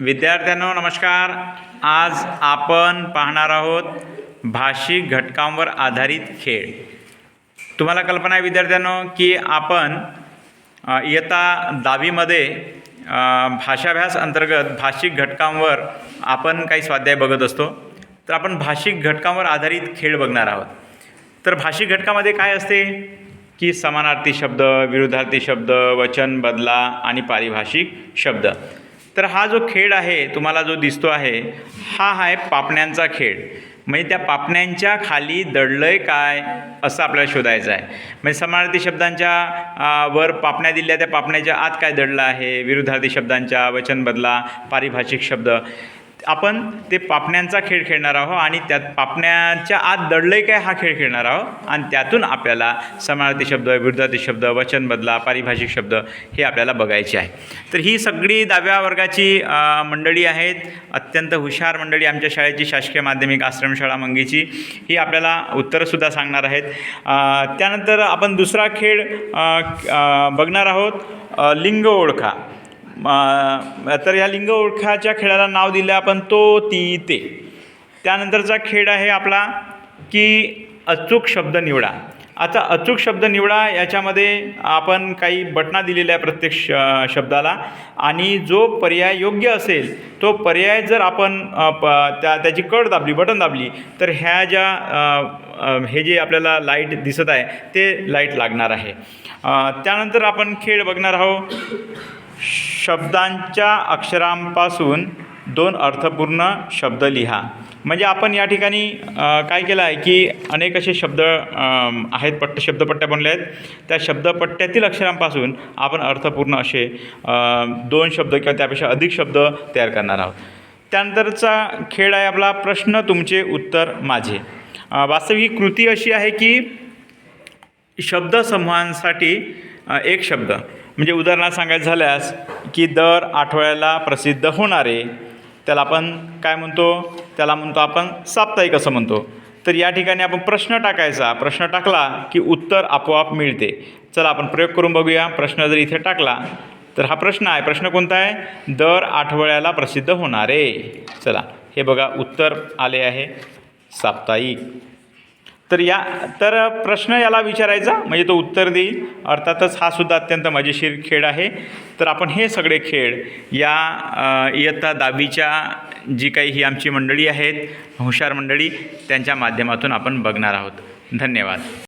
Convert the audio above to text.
विद्यार्थ्यांनो नमस्कार. आज आपण पाहणार आहोत भाषिक घटकांवर आधारित खेळ. तुम्हाला कल्पना आहे विद्यार्थ्यांनो की आपण इयत्ता दहावीमध्ये भाषाभ्यास अंतर्गत भाषिक घटकांवर आपण काही स्वाध्याय बघत असतो. तर आपण भाषिक घटकांवर आधारित खेळ बघणार आहोत. तर भाषिक घटकामध्ये काय असते? की समानार्थी शब्द विरुद्धार्थी शब्द वचन बदला आणि पारिभाषिक शब्द. तर हा जो खेळ आहे तुम्हाला जो दिसतो आहे हा आहे पापण्यांचा खेळ. म्हणजे त्या पापण्यांच्या खाली दडलंय काय असं आपल्याला शोधायचं आहे. म्हणजे समानार्थी शब्दांच्या वर पापण्या दिल्या त्या पापण्याच्या आत काय दडलं आहे? विरुद्धार्थी शब्दांच्या वचन बदला पारिभाषिक शब्द. आपण ते पापण्यांचा खेळ खेळणार आहोत आणि त्यात पापण्याच्या आत दडलंय काय हा खेळ खेळणार आहोत? आणि त्यातून आपल्याला समानार्थी शब्द विरुद्धार्थी शब्द वचन बदला पारिभाषिक शब्द हे आपल्याला बघायचे आहे. तर ही सगळी दहाव्या वर्गाची मंडळी आहेत. अत्यंत हुशार मंडळी आमच्या शाळेची शासकीय माध्यमिक आश्रमशाळा मंगीची. ही आपल्याला उत्तरंसुद्धा सांगणार आहेत. त्यानंतर आपण दुसरा खेळ बघणार आहोत लिंग ओळखा. तर या लिंग ओळखाच्या खेळाला नाव दिलं आपण तो ती ते त्यानंतरचा खेळ आहे आपला की अचूक शब्द निवडा. आता अचूक शब्द निवडा याच्यामध्ये आपण काही बटना दिलेल्या आहे प्रत्येक श शब्दाला. आणि जो पर्याय योग्य असेल तो पर्याय जर आपण प त्या त्याची कड दाबली बटन दाबली तर ह्या ज्या हे जे आपल्याला लाइट दिसत आहे ते लाइट लागणार आहे. त्यानंतर आपण खेळ बघणार आहोत. शब्दांच्या अक्षरांपासून दोन अर्थपूर्ण शब्द लिहा. म्हणजे आपण या ठिकाणी काय केलं आहे की अनेक असे शब्द आहेत पट्ट शब्दपट्ट्या बनल्या आहेत. त्या शब्दपट्ट्यातील अक्षरांपासून आपण अर्थपूर्ण असे दोन शब्द किंवा त्यापेक्षा अधिक शब्द तयार करणार आहोत. त्यानंतरचा खेळ आहे आपला प्रश्न तुमचे उत्तर माझे. वास्तविक कृती अशी आहे की शब्दसमूहांसाठी एक शब्द. म्हणजे उदाहरणार्थ सांगायचं झाल्यास की दर आठवड्याला प्रसिद्ध होणारे त्याला आपण काय म्हणतो? त्याला म्हणतो आपण साप्ताहिक असं म्हणतो. तर या ठिकाणी आपण प्रश्न टाकायचा. प्रश्न टाकला की उत्तर आपोआप मिळते. चला आपण प्रयोग करून बघूया. प्रश्न जर इथे टाकला तर हा प्रश्न आहे. प्रश्न कोणता आहे? दर आठवड्याला प्रसिद्ध होणारे. चला हे बघा. उत्तर आले आहे. साप्ताहिक. तर या तर प्रश्न याला विचारायचा म्हणजे तो उत्तर देईल. अर्थातच हा सुद्धा अत्यंत मजेशीर खेळ आहे. तर आपण हे सगळे खेळ या इयत्ता दहावीच्या जी काही ही आमची मंडळी आहेत हुशार मंडळी त्यांच्या माध्यमातून आपण बघणार आहोत. धन्यवाद.